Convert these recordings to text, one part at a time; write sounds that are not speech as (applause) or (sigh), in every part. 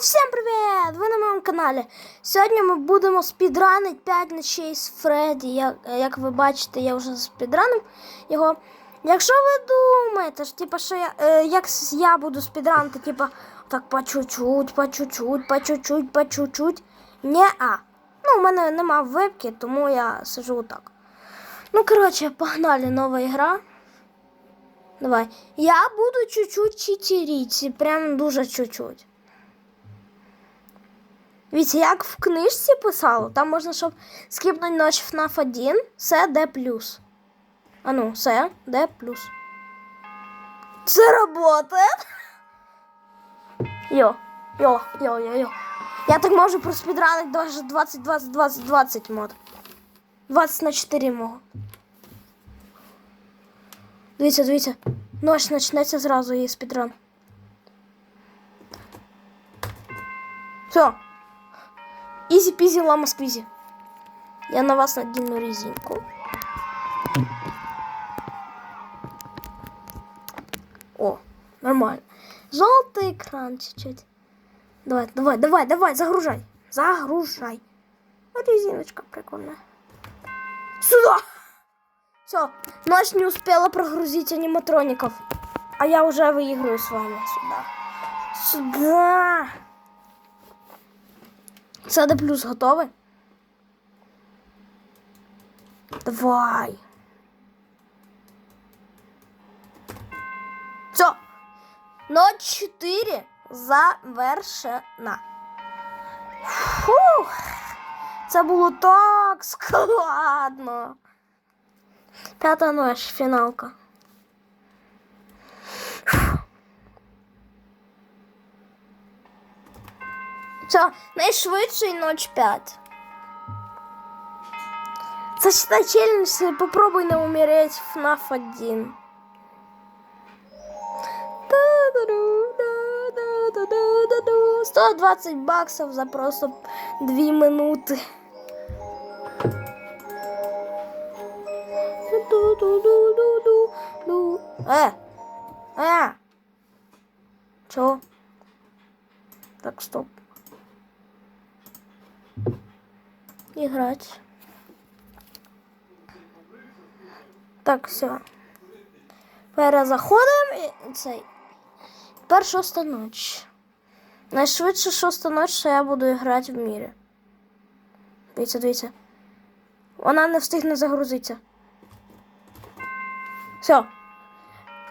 всім привіт! Ви на моєму каналі. Сьогодні ми будемо спідранити 5 ночей з Фредді. Як, як ви бачите, я вже спідранив його. Якщо ви думаєте, що, типу, що я, е, як я буду спідранити, типу, так по чуть-чуть, по чуть-чуть, по чуть-чуть, по чуть-чуть. Ні-а. Ну, у мене нема вебки, тому я сижу так. Ну, коротше, погнали, нова гра. Давай. Я буду чуть-чуть читерить, прям дуже чуть-чуть. Дивіться, як в книжці писало, там можна, щоб скіпнути ночь FNAF 1, це D+. А ну, це D+. Це работає. Йо, йо, йо, йо, йо. Я так можу проспідранити даже 20, 20, 20, 20 мод. 20 на 4 можу. Дивіться, дивіться. Ночь почнеться зразу і спідран. Все. Ізі пізі лама сквізі. Я на вас надіну резинку. О, нормально. Желтый экран чуть-чуть. Давай, давай, давай, давай, загружай. Загружай. Резиночка прикольная. Сюда! Все, ночь не успела прогрузить аниматроников. А я уже выиграю с вами сюда. Сюда. Сада плюс готовы? Давай. Все. Ночь 4 завершена. Фух. Це було так складно. П'ята ночь, фіналка. Все, найшвидший ноч 5. Зачитай челлендж, попробуй не умереть в FNAF 1. Та-да-ду-да-да-да-да-ду. 120 баксов за просто 2 минути. Ду-ду-ду-ду-ду-ду. Э! Э! Чё? Так, стоп. Играть. Так, все. Перезаходимо і цей. Тепер шоста ніч. Найшвидше шоста ніч, що я буду грати в мірі. Дивіться, дивіться. Вона не встигне загрузитися. Все.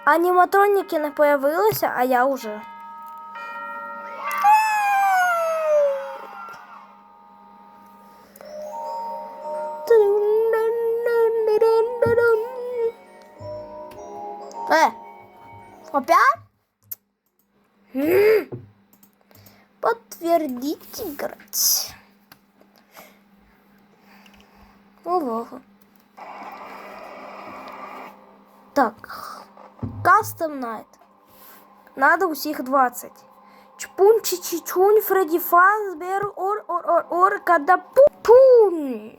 Аніматроніки не появилися, а я уже. Опять? Подтвердить играть. Ого. Так. Кастом Найт. Надо усіх 20. Чпун, чичичунь, Фредді Фазбер, ор, ор, ор, ор, кадапун.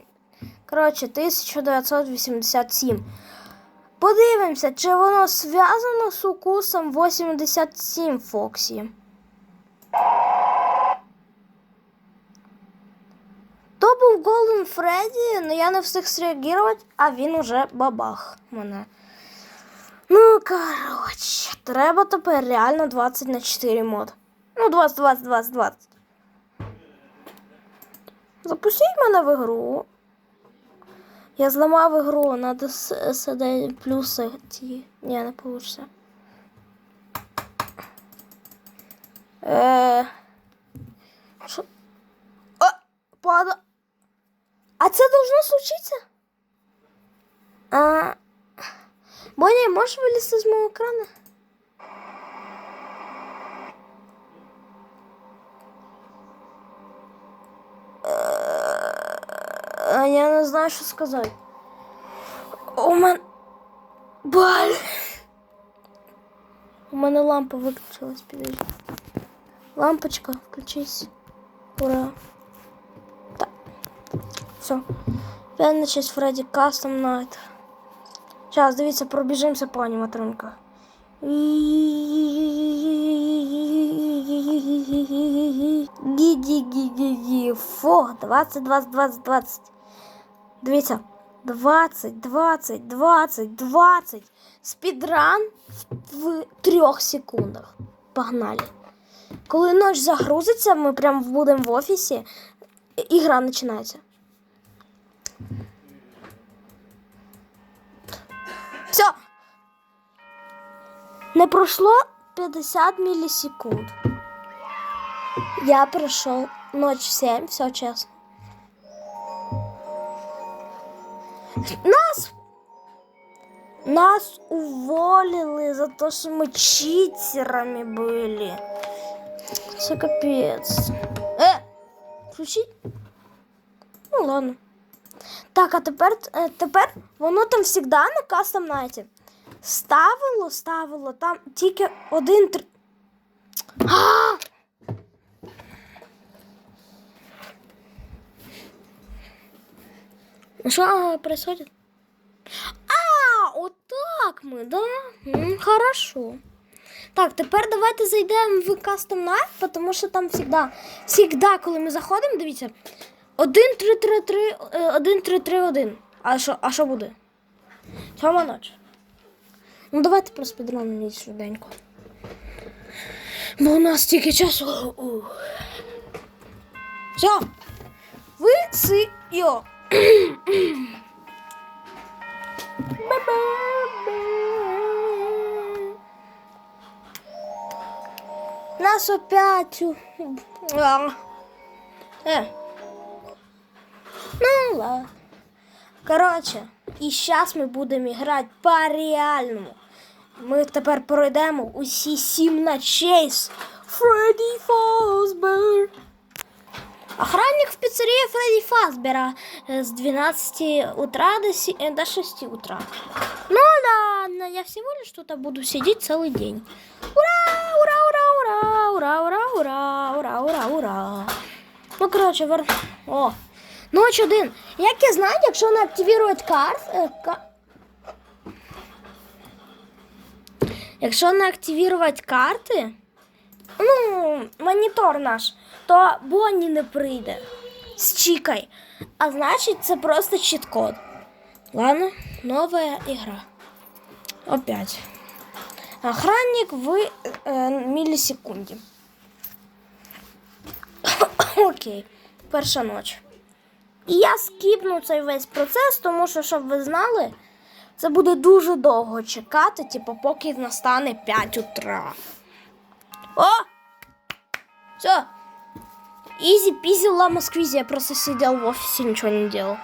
Коротше, 1987. Подивимося, чи воно зв'язано з укусом 87 Фоксі. То був Голден Фредді, але я не встиг среагувати, а він уже бабах мене. Ну, коротше, треба тепер реально 20 на 4 мод. Ну, 20, 20, 20, 20. Запустіть мене в ігру. Я зламав ігру, надо сюди плюси ті. Ні, не вийде. Е... Що? О, пада. А це должно случиться? А... Боня, можеш вилізти з мого екрану? не знаю, що сказати. У мене. Баль. У мене лампа виключилась, підожди. Лампочка, включись. Ура. Так. Все. Я начать Фредді Кастом Найт. Зараз, дивіться, пробіжимося по аніматронках. Гіді, гіді, гі. Фу, 20, 20, 20, 20. Дивіться. 20, 20, 20, 20. Спідран в, в трьох секундах. Погнали. Коли ночь загрузиться, ми прям будемо в офісі, і гра починається. Все. Не пройшло 50 миллисекунд. Я прошел ночь 7, все честно. Нас нас уволили за то, что мы читерами были. Це капець. Е! Включи. Ну ладно. Так, а тепер, е, тепер воно там завжди на кастом найті. Ставило, ставило, там тільки один три. А! Что происходит? А, вот так мы, да? Хорошо. Так, тепер давайте зайдемо в Custom Night, тому що там завжди, завжди, коли ми заходимо, дивіться, 1, 3, 3, 3, 1, 3, 3, 1. А що, а що буде? Сьома ніч. Ну, давайте про спідранити швиденько. Бо у нас тільки часу. Ух. Все. Ви си йо. Нас опять. Э. Ну ладно. Короче, і зараз ми будемо грати по-реальному. Ми тепер пройдемо усі сім ночей з Фредді Фазбер. Охранник в пиццерии Фредди Фазбера э, с 12 утра до, се- э, до 6 утра. Ну ладно, я всего лишь тут буду сидеть целый день. Ура, ура, ура, ура, ура, ура, ура, ура, ура, ура. Ну, короче, вер... О, ночь один. Як я знаю, якщо не активувати карт... Е, ка... Якщо не активувати карти, ну, монітор наш, то Бонні не прийде з А значить, це просто чіт-код. Ладно, нова ігра. Опять. Охранник в е, мілісекунді. (coughs) Окей, перша ніч. І я скіпну цей весь процес, тому що, щоб ви знали, це буде дуже довго чекати, типу, поки настане 5 утра. О! Все. Изи пизи лама сквизи. Я просто сидел в офисе, ничего не делал.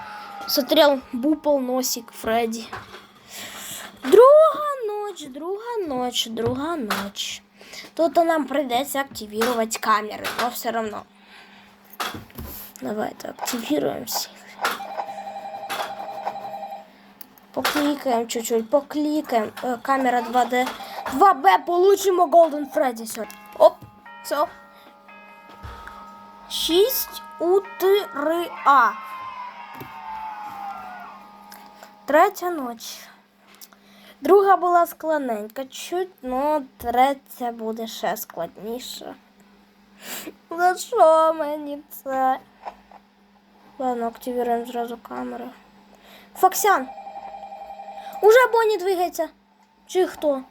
Смотрел, бупал носик Фредди. Друга ночь, друга ночь, друга ночь. Тут нам придется активировать камеры, но все равно. Давайте активируем всех. Покликаем чуть-чуть, покликаем. Э, камера 2D. 2B, получим Golden Freddy сегодня. Оп, все. 6 утра. Третя ніч. Друга була складненька, чуть, ну третя буде ще складніша. За що мені це? Ладно, активируем зразу камеру. Фоксян! Уже Бонні двигається. Чи хто?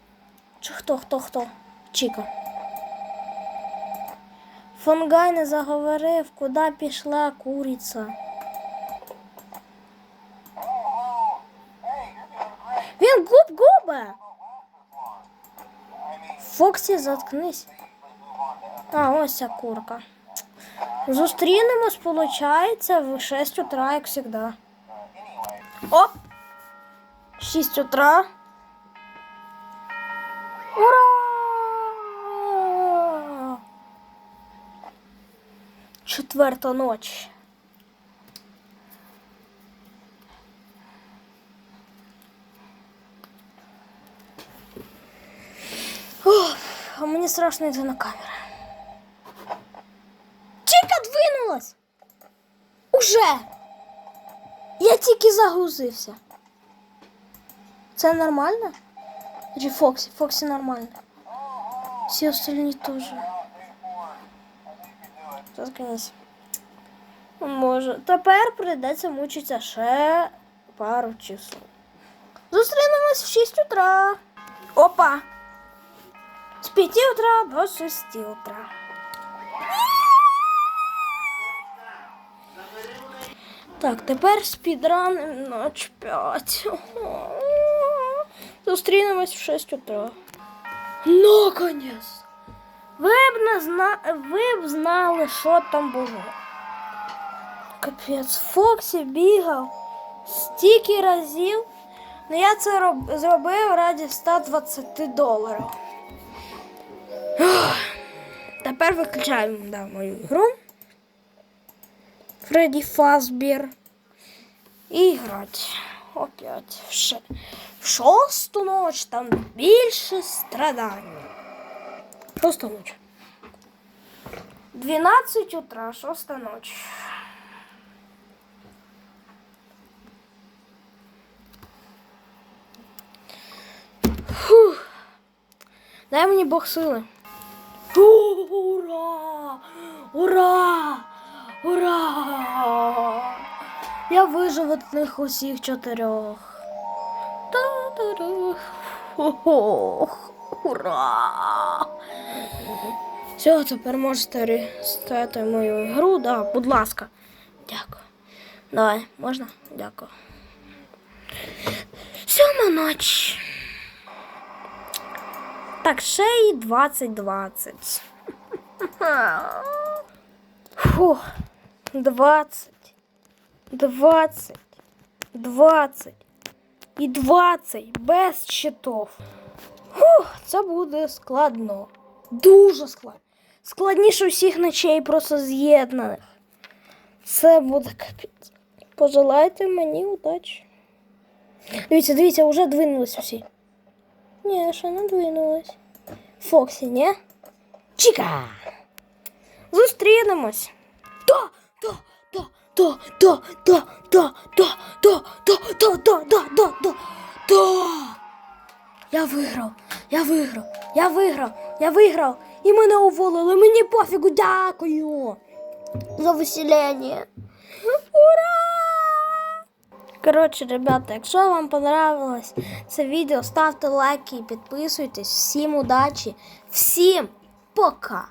Чи хто, хто, хто? Чіка. Фонгай не заговорив, куди пішла куриця. Він губ губе. Фоксі, заткнись. А, ось ця курка. Зустрінемось, виходить, в 6 утра, як завжди. Оп! 6 утра. Четверта ночь. Ох, а мені страшно йти на камеру. Чіка двинулась! Уже! Я тільки загрузився. Це нормально? Чи Фоксі? Фоксі нормально. Всі остальні теж. Кінець. Може. Тепер прийдеться мучитися ще пару часов. Зустрінемось в 6 утра. Опа! З 5 утра до 6 утра. Так, тепер спідран ноч 5. Зустрінемось в 6 утра. Наконец! Ви б не зна... ви б знали, що там було. Капець, Фоксі бігав стільки разів. Ну я це роб... зробив раді 120 доларів. Тепер виключаємо да, мою гру. Фредді Фазбір. І грати. Опять. В, в шосту ніч там більше страдань. Шоста ніч. 12 утра, шоста ніч. Фух. Дай мені Бог сили. Ура! Ура! Ура! Я вижив від них усіх чотирьох. Ох, Ура! Все, тепер можете рестати мою гру. Да, будь ласка. Дякую. Давай, можна? Дякую. Сьома ніч. Так, ще й 20-20. Фух. 20. 20. 20. І 20 без щитов. Фух, це буде складно. Дуже складно. Складніше всіх ночей просто з'єднаних. Це буде капець. Пожелайте мені удачі. Дивіться, дивіться, вже двинулись усі. Ні, ще не двинулись. Фоксі, ні? Чіка! Зустрінемось. Да, да, да, да, да, да, да, да, да, да, да, да, да, да, да, да. Я виграв, я виграв, я виграв, я виграв. І мене уволили. Мені пофігу, дякую. За веселення. Ура! Коротше, ребята, якщо вам понравилось це відео, ставте лайки і підписуйтесь. Всім удачі, всім пока!